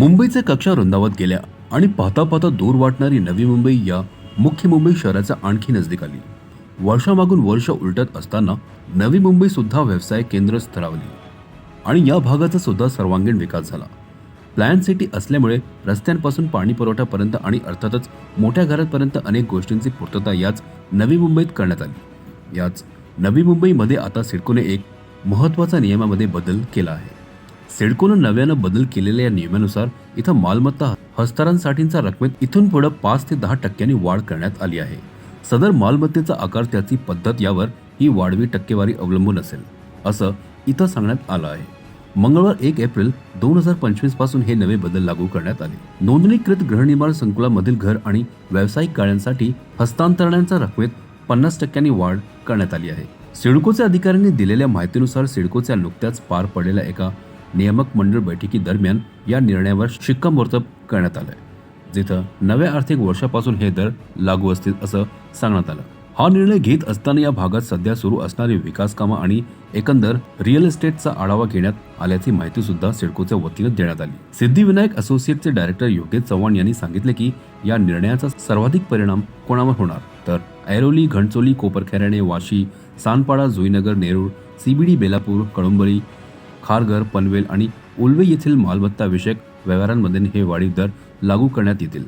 मुंबईच्या कक्षा रुंदावत गेल्या आणि पाहता पाहता दूर वाटणारी नवी मुंबई या मुख्य मुंबई शहराच्या आणखी नजदीक आली. वर्षामागून वर्ष उलटत असताना नवी मुंबई सुद्धा व्यवसाय केंद्र स्तरावली आणि या भागाचा सुद्धा सर्वांगीण विकास झाला. प्लॅन सिटी असल्यामुळे रस्त्यांपासून पाणी पुरवठ्यापर्यंत आणि अर्थातच मोठ्या घरापर्यंत अनेक गोष्टींची पूर्तता याच नवी मुंबईत करण्यात आली. याच नवी मुंबईमध्ये आता सिडकोने एक महत्त्वाचा नियमामध्ये बदल केला आहे. सिडकोनं नव्यानं बदल केलेल्या या नियमानुसार इथं मालमत्ता हस्तांतरणासाठीच्या रकमेत इथून पुढे पाच ते दहा टक्क्यांनी वाढ करण्यात आली आहे. सदर मालमत्तेचा आकार त्याची पद्धत यावर ही वाढवी टक्केवारी अवलंबून असेल असं इथं सांगण्यात आलं आहे. मंगळवार एक एप्रिल दोन हजार पंचवीसपासून हे नवे बदल लागू करण्यात आले. नोंदणीकृत गृहनिर्माण संकुलामधील घर आणि व्यावसायिक गाळ्यांसाठी हस्तांतरणांचा रकमेत पन्नास टक्क्यांनी वाढ करण्यात आली आहे. सिडकोच्या अधिकाऱ्यांनी दिलेल्या माहितीनुसार सिडकोच्या नुकत्याच पार पडलेल्या एका नियामक मंडळ बैठकीदरम्यान या निर्णयावर शिक्कामोर्तब करण्यात आलंय. जिथं नव्या आर्थिक वर्षापासून हे दर लागू असतील असं सांगण्यात आलं. हा निर्णय घेत असताना या भागात सध्या सुरू असणारी विकास कामं आणि एकंदर रिअल इस्टेटचा आढावा घेण्यात आल्याची माहिती सुद्धा सिडकोच्या वतीनं देण्यात आली. सिद्धिविनायक असोसिएटचे डायरेक्टर योगेश चव्हाण यांनी सांगितले की या निर्णयाचा सर्वाधिक परिणाम कोणावर होणार? तर ऐरोली घणचोली कोपरखेराणे वाशी सानपाडा जुईनगर नेरूळ सीबीडी बेलापूर कळंबळी खारघर पनवेल आणि उल्वे येथील मालमत्ता विषयक व्यवहारांमध्ये हे वाढीव दर लागू करण्यात येतील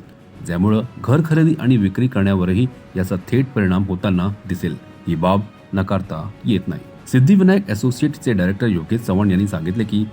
ज्यामुळं घर खरेदी आणि विक्री करण्यावरही याचा थेट परिणाम होताना दिसेल. ही बाब नकारता येत नाही. सिद्धिविनायक असोसिएटचे डायरेक्टर योगेश चव्हाण यांनी सांगितले की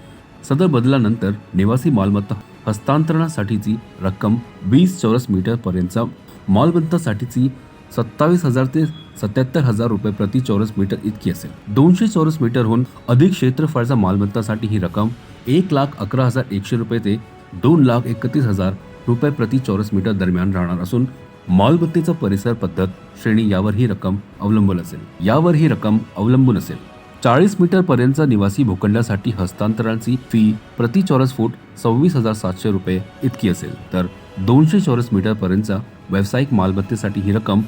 सदर बदलानंतर निवासी मालमत्ता हस्तांतरणासाठीची रक्कम वीस चौरस मीटरपर्यंतचा मालमत्तासाठीची सत्तावीस हजार ते सत्याहत्तर हजार रुपये प्रति चौरस मीटर इतकी असेल. दोनशे चौरस मीटरहून अधिक क्षेत्रफळाच्या मालमत्तासाठी ही रक्कम एक लाख अकरा हजार एकशे रुपये ते दोन लाख एकतीस हजार रुपये प्रति चौरस मीटर दरम्यान राहणार असून मालमत्तेचा परिसर पद्धत श्रेणी यावर ही रक्कम अवलंबून असेल. यावर ही रक्कम अवलंबून असेल. चाळीस मीटर पर्यंतचा निवासी भूखंडासाठी हस्तांतरणाची फी प्रति चौरस फूट सव्वीस हजार सातशे रुपये इतकी असेल. तर दोनशे चौरस मीटर पर्यंतचा व्यावसायिक मालमत्तेसाठी ही रक्कम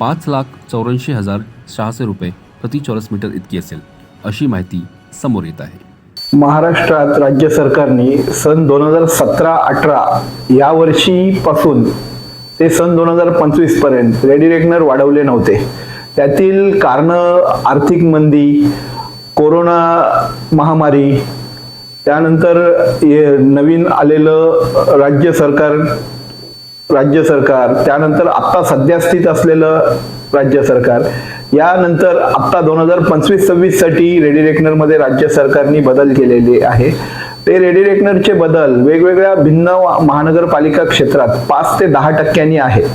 पाच लाख चौऱ्याऐंशी हजार सहाशे रुपये प्रति चौरस मीटर इतकी असेल अशी माहिती समोर येत आहे. महाराष्ट्रात राज्य सरकारने सन दोन हजार सतरा अठरा या वर्षीपासून ते सन दोन हजार पंचवीसपर्यंत रेडी रेकनर वाढवले नव्हते. त्यातील कारणं आर्थिक मंदी कोरोना महामारी त्यानंतर नवीन आलेलं राज्य सरकार राज्य सरकार त्यानंतर आत्ता सध्या स्थित असलेलं राज्य सरकार यानंतर आत्ता दोन हजार पंचवीस सव्वीससाठी रेडी रेकनरमध्ये राज्य सरकारने बदल केलेले आहे. ते रेडी रेकनरचे बदल वेगवेगळ्या भिन्न महानगरपालिका क्षेत्रात पाच ते दहा टक्क्यांनी आहेत.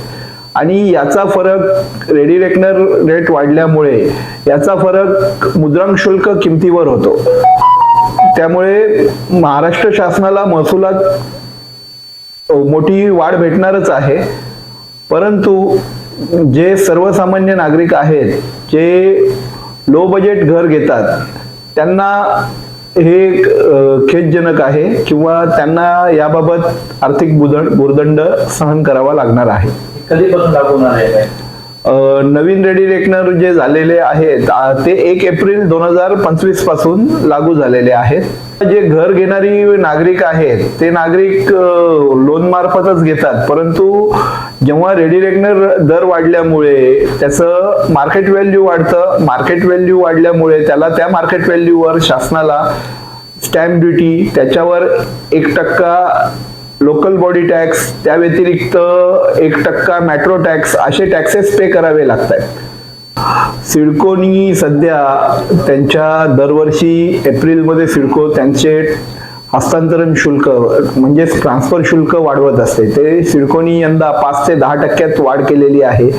आणि याचा फरक रेडी रेकनर रेट वाढल्यामुळे याचा फरक मुद्रांक शुल्क किमतीवर होतो. त्यामुळे महाराष्ट्र शासनाला महसुलात मोठी वाढ भेटणारच आहे. परंतु जे सर्वसामान्य नागरिक आहेत जे लो बजेट घर घेतात त्यांना हे एक, खेदजनक आहे किंवा त्यांना याबाबत आर्थिक बुदंड भुर्दंड सहन करावा लागणार आहे. कधीपासून पण दाखवणार आहे? नवीन रेडी रेकनर जे झालेले आहेत ते एक एप्रिल दोन हजार पंचवीसपासून लागू झालेले आहेत. जे घर घेणारी नागरिक आहेत ते नागरिक लोन मार्फतच घेतात. परंतु जेव्हा रेडी रेकनर दर वाढल्यामुळे त्याचं मार्केट व्हॅल्यू वाढतं. मार्केट व्हॅल्यू वाढल्यामुळे त्याला त्या मार्केट व्हॅल्यूवर शासनाला स्टॅम्प ड्युटी त्याच्यावर एक टक्का लोकल बॉडी टॅक्स त्या व्यतिरिक्त एक टक्का मॅट्रो टॅक्स असे टॅक्सेस पे करावे लागतात सिडकोनी सध्या त्यांच्या दरवर्षी एप्रिलमध्ये सिडको त्यांचे हस्तांतरण शुल्क म्हणजेच ट्रान्सफर शुल्क वाढवत असते. ते सिडकोनी यंदा पाच ते दहा टक्क्यात वाढ केलेली आहे.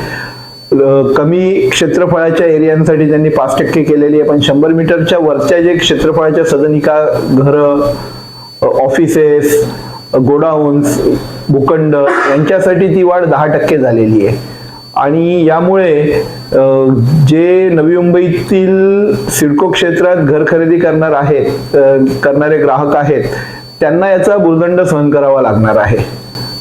कमी क्षेत्रफळाच्या एरियांसाठी त्यांनी पाच टक्के केलेली आहे पण शंभर मीटरच्या वरच्या जे क्षेत्रफळाच्या सदनिका घरं ऑफिसेस गोडाऊन्स भूखंड यांच्यासाठी ती वाढ दहा टक्के झालेली आहे. आणि यामुळे जे नवी मुंबईतील सिडको क्षेत्रात घर खरेदी करणार आहेत करणारे ग्राहक आहेत त्यांना याचा भूर्दंड सहन करावा लागणार आहे.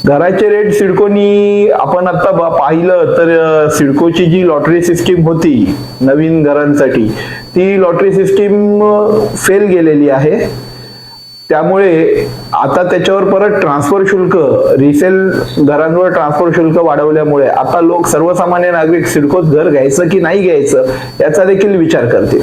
घराचे रेट सिडकोनी आपण आता पाहिलं तर सिडकोची जी लॉटरी सिस्टीम होती नवीन घरांसाठी ती लॉटरी सिस्टीम फेल गेलेली आहे. त्यामुळे आता त्याच्यावर परत ट्रान्सफर शुल्क रिसेल घरांवर ट्रान्सफर शुल्क वाढवल्यामुळे आता लोक सर्वसामान्य नागरिक सिडकोत घर घ्यायचं की नाही घ्यायचं याचा देखील विचार करतील.